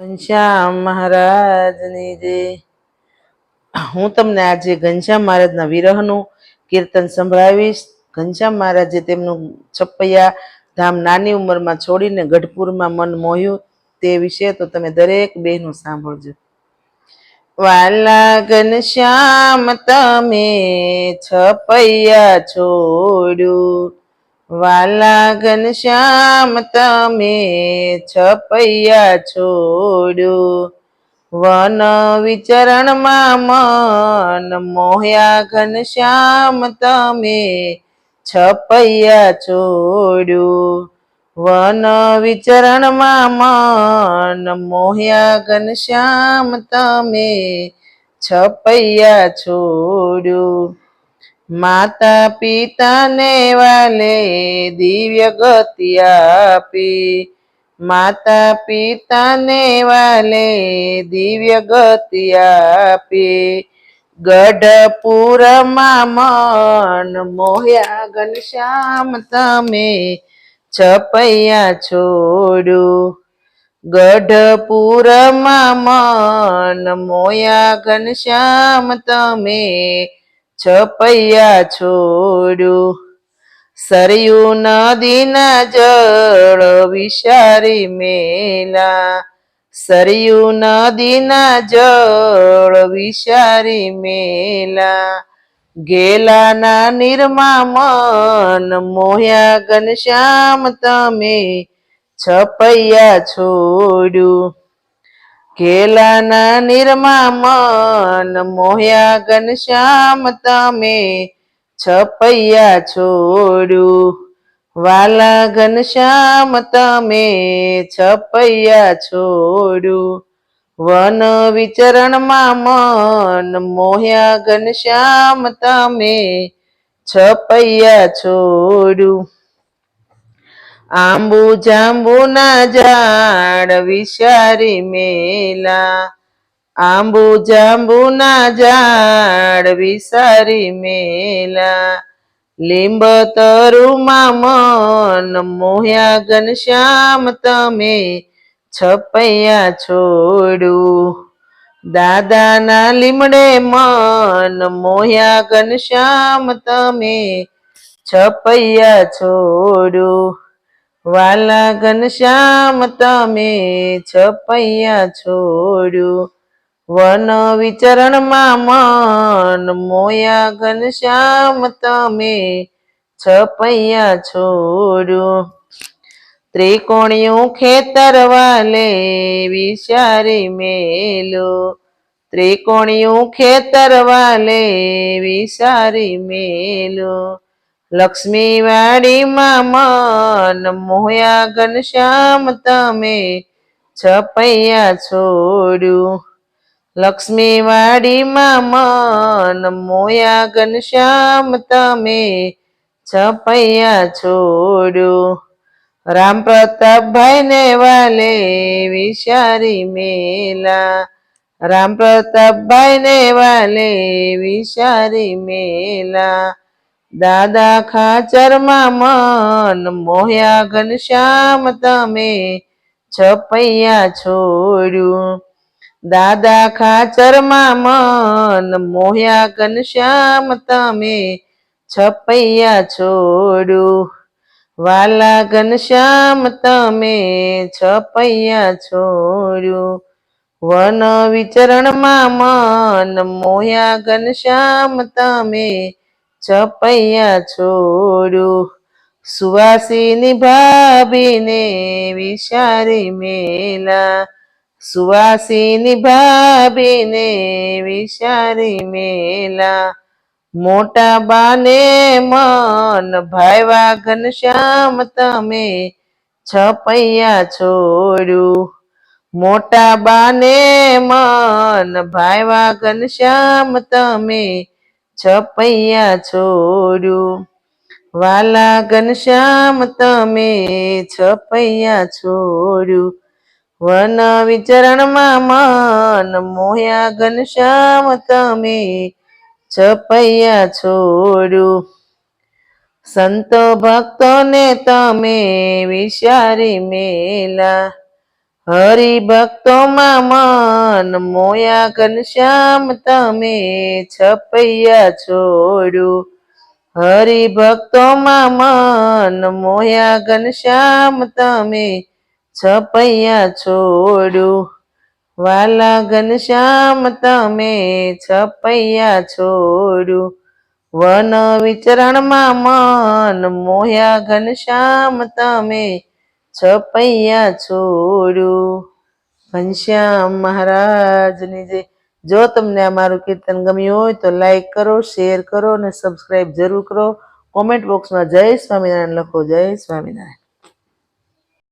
ઘનશ્યામ મહારાજની જે. હું તમને આજે ઘનશ્યામ મહારાજના વિરહનું કીર્તન સંભળાવીશ. ઘનશ્યામ મહારાજે તેમનું છપૈયા ધામ નાની ઉંમરમાં છોડીને ગઢપુરમાં મન મોહ્યું તે વિશે તો તમે દરેક બહેનો સાંભળજો. વાલા ઘનશ્યામ, તમે છપૈયા છોડ્યું. વાલા ઘનશ્યામ તમે છપૈયા છોડ્યું વન વિચરણમાં મન મોહ્યા ઘનશ્યામ તમે છપૈયા છોડ્યું વન વિચરણમાં મન મોહ્યા ઘનશ્યામ તમે છપૈયા છોડ્યું માતા પિતાને વાલે દિવ્ય ગતિ આપી. માતા પિતાને વાલે દિવ્ય ગતિ આપી. ગઢપુરમાં મન મોહ્યા ઘનશ્યામ તમે છપૈયા છોડ્યું ગઢપુરમાં મન મોયા ઘનશ્યામ તમે છપૈયા છોડ્યું. સરયુ નદીના જળ વિશારી મેલા. સરયું નદીના જળ વિશારી મેલા. ગેલાના નિર્મા મન મોહ્યા ઘનશ્યામ તમે છપૈયા છોડ્યું. ઘેલાના નિર્મા મન મોહ્યા ઘનશ્યામ તમે છપૈયા છોડ્યું. વાલા ઘનશ્યામ તમે છપૈયા છોડ્યું. વન વિચરણમાં મન મોહ્યા ઘનશ્યામ તમે છપૈયા છોડ્યું. આંબુ જાંબુના ઝાડ વિશારી મેલા. આંબુ જાંબુના ઝાડ વિસારી મેલા. લીંબ તરુમાં મન મોહ્યા ઘનશ્યામ તમે છપૈયા છોડ્યું દાદાના લીમડે મન મોહ્યા ઘનશ્યામ તમે છપૈયા છોડ્યું વાલા ઘનશ્યામ તમે છપૈયા છોડ્યું. વન વિચરણમાં મન મોયા ઘનશ્યામ તમે છપૈયા છોડ્યું. ત્રિકોણિયું ખેતર વાલે વિચારી મેલો. ત્રિકોણિયું ખેતર વાલે વિચારી મેલો. લક્ષ્મી વાડીમાં મન મોયા ઘનશ્યામ તમે છપૈયા છોડ્યું. લક્ષ્મી વાડીમાં મન મોયા ઘનશ્યામ તમે છપૈયા છોડ્યું. રામ પ્રતાપભાઈ ને વાલે વિચારી મેલા. રામ પ્રતાપભાઈ ને વાલે વિચારી મેલા. દાદા ખાચરમાં મન મોહ્યા ઘનશ્યામ તમે છપૈયા છોડ્યું. દાદા ખાચરમાં મન મોહ્યા ઘનશ્યામ તમે છપૈયા છોડ્યું. વાલા ઘનશ્યામ તમે છપૈયા છોડ્યું. વન વિચરણમાં મન મોહ્યા ઘનશ્યામ તમે છપૈયા છોડ્યું સુવાસીની ભાભીને વિશારી મેલા સુવાસીની ભાભીને વિશારી મેલા મોટા બાને મન ભાઈવા ઘનશ્યામ તમે છપૈયા છોડ્યું મોટા બાને મન ભાઈવા ઘનશ્યામ તમે છપૈયા છોડ્યું. વાલા ઘનશ્યામ તમે છપૈયા છોડ્યું. વન વિચરણમાં મન મોયા ઘનશ્યામ તમે છપૈયા છોડ્યું. સંતો ભક્તોને તમે વિચારી મેલા. હરિભક્તોમાં મન મોયા ઘનશ્યામ તમે છપૈયા છોડ્યું. હરિભક્તોમાં મન મોયા ઘનશ્યામ તમે છપૈયા છોડ્યું. વાલા ઘનશ્યામ તમે છપૈયા છોડ્યું. વન વિચરણમાં મન મોયા ઘનશ્યામ તમે છપૈયા છોડ્યું ઘનશ્યામ મહારાજની જય. જો તમને આ મારું કીર્તન ગમ્યું હોય તો લાઈક કરો શેર કરો અને સબસ્ક્રાઈબ જરૂર કરો. કોમેન્ટ બોક્સમાં જય સ્વામિનારાયણ લખો, જય સ્વામિનારાયણ.